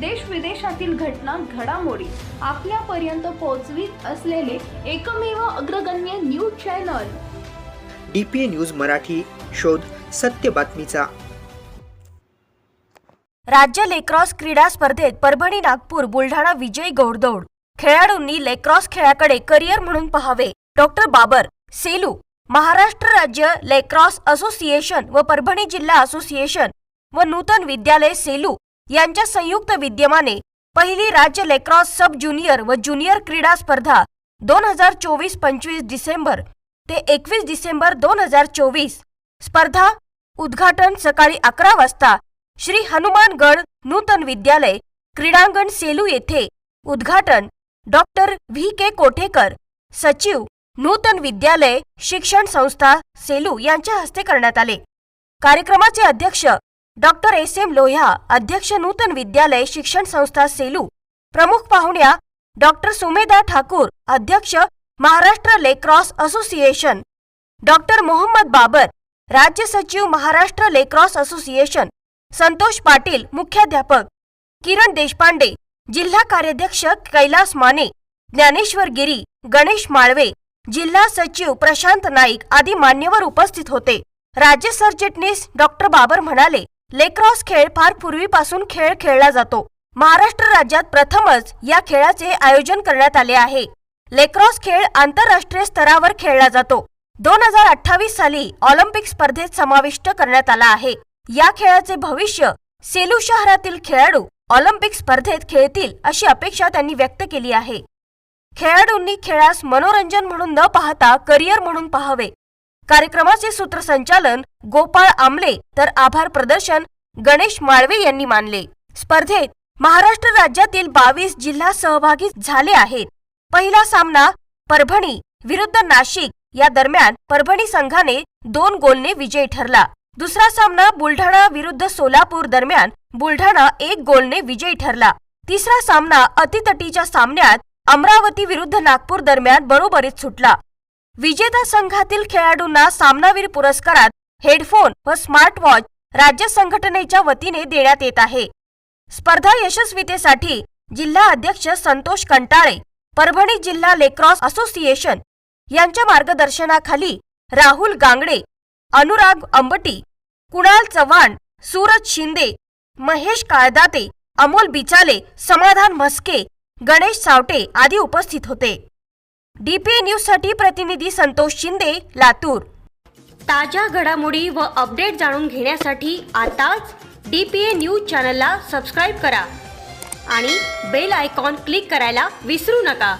देश विदेशातील घटना घडामोडी आपल्यापर्यंत पोहोचवीत असलेले एकमेव अग्रगण्य news channel. D P A news Marathi शोध सत्य बातमीचा. राज्य लेक्रॉस क्रीडा स्पर्धेत परभणी नागपूर बुलढाणा विजयी घोडदौड खेळाडूंनी लेक्रॉस खेळाकडे करिअर म्हणून पहावे. डॉक्टर बाबर सेलू महाराष्ट्र राज्य लेक्रॉस असोसिएशन व परभणी जिल्हा असोसिएशन व नूतन विद्यालय सेलू. यांच्या संयुक्त विद्यमाने पहिली राज्य लेक्रॉस सब ज्युनियर व ज्युनियर क्रीडा स्पर्धा दोन हजार चोवीस पंचवीस डिसेंबर ते एकवीस डिसेंबर दोन हजार चोवीस स्पर्धा उद्घाटन सकाळी अकरा वाजता श्री हनुमानगड नूतन विद्यालय क्रीडांगण सेलू येथे उद्घाटन डॉक्टर व्ही के कोठेकर सचिव नूतन विद्यालय शिक्षण संस्था सेलू यांच्या हस्ते करण्यात आले. कार्यक्रमाचे अध्यक्ष डॉक्टर एस एम लोह्या अध्यक्ष नूतन विद्यालय शिक्षण संस्था सेलू. प्रमुख पाहुण्या डॉक्टर सुमेधा ठाकूर अध्यक्ष Maharashtra lacrosse association. Doctor Mohammad Babar राज्य सचिव महाराष्ट्र लेक्रॉस असोसिएशन. संतोष पाटील मुख्याध्यापक. किरण देशपांडे जिल्हा कार्याध्यक्ष कैलास माने. ज्ञानेश्वर गिरी गणेश माळवे. जिल्हा सचिव प्रशांत नाईक आदी मान्यवर उपस्थित होते. राज्य सरचिटणीस डॉक्टर बाबर म्हणाले लेक्रॉस खेळ फार पूर्वीपासून खेळ खेळला जातो. महाराष्ट्र राज्यात प्रथमच या खेळाचे आयोजन करण्यात आले आहे. लेक्रॉस खेळ आंतरराष्ट्रीय स्तरावर खेळला जातो. दोन हजार अठ्ठावीस साली ऑलिम्पिक स्पर्धेत समाविष्ट करण्यात आला आहे. या खेळाचे भविष्य सेलू शहरातील खेळाडू ऑलिम्पिक स्पर्धेत खेळतील अशी अपेक्षा त्यांनी व्यक्त केली आहे. खेळाडूंनी खेळास मनोरंजन म्हणून न पाहता करिअर म्हणून पाहावे. कार्यक्रमाचे सूत्रसंचालन गोपाळ आमले तर आभार प्रदर्शन गणेश माळवे यांनी मानले. स्पर्धेत महाराष्ट्र राज्यातील बावीस जिल्हा सहभागी झाले आहेत. पहिला सामना परभणी विरुद्ध नाशिक. या दरम्यान परभणी संघाने दोन गोलने विजयी ठरला. दुसरा सामना बुलढाणा विरुद्ध सोलापूर दरम्यान बुलढाणा एक गोलने विजयी ठरला. तिसरा सामना अतितटीच्या सामन्यात अमरावती विरुद्ध नागपूर दरम्यान बरोबरीत सुटला. विजेता संघातील खेळाडूंना सामनावीर पुरस्कारात हेडफोन व स्मार्ट वॉच राज्य संघटनेच्या वतीने देण्यात येत आहे. स्पर्धा यशस्वीतेसाठी जिल्हा अध्यक्ष संतोष कंटाळे परभणी जिल्हा लेक्रॉस असोसिएशन यांच्या मार्गदर्शनाखाली राहुल गांगडे अनुराग अंबटी कुणाल चव्हाण सूरज शिंदे महेश काळदाते अमोल बिचाले समाधान म्हस्के गणेश सावटे आदी उपस्थित होते. डीपीए न्यूजसाठी प्रतिनिधी संतोष शिंदे लातूर. ताज्या घडामोडी व अपडेट जाणून घेण्यासाठी आताच डीपीए न्यूज चॅनलला सबस्क्राईब करा आणि बेल आयकॉन क्लिक करायला विसरू नका.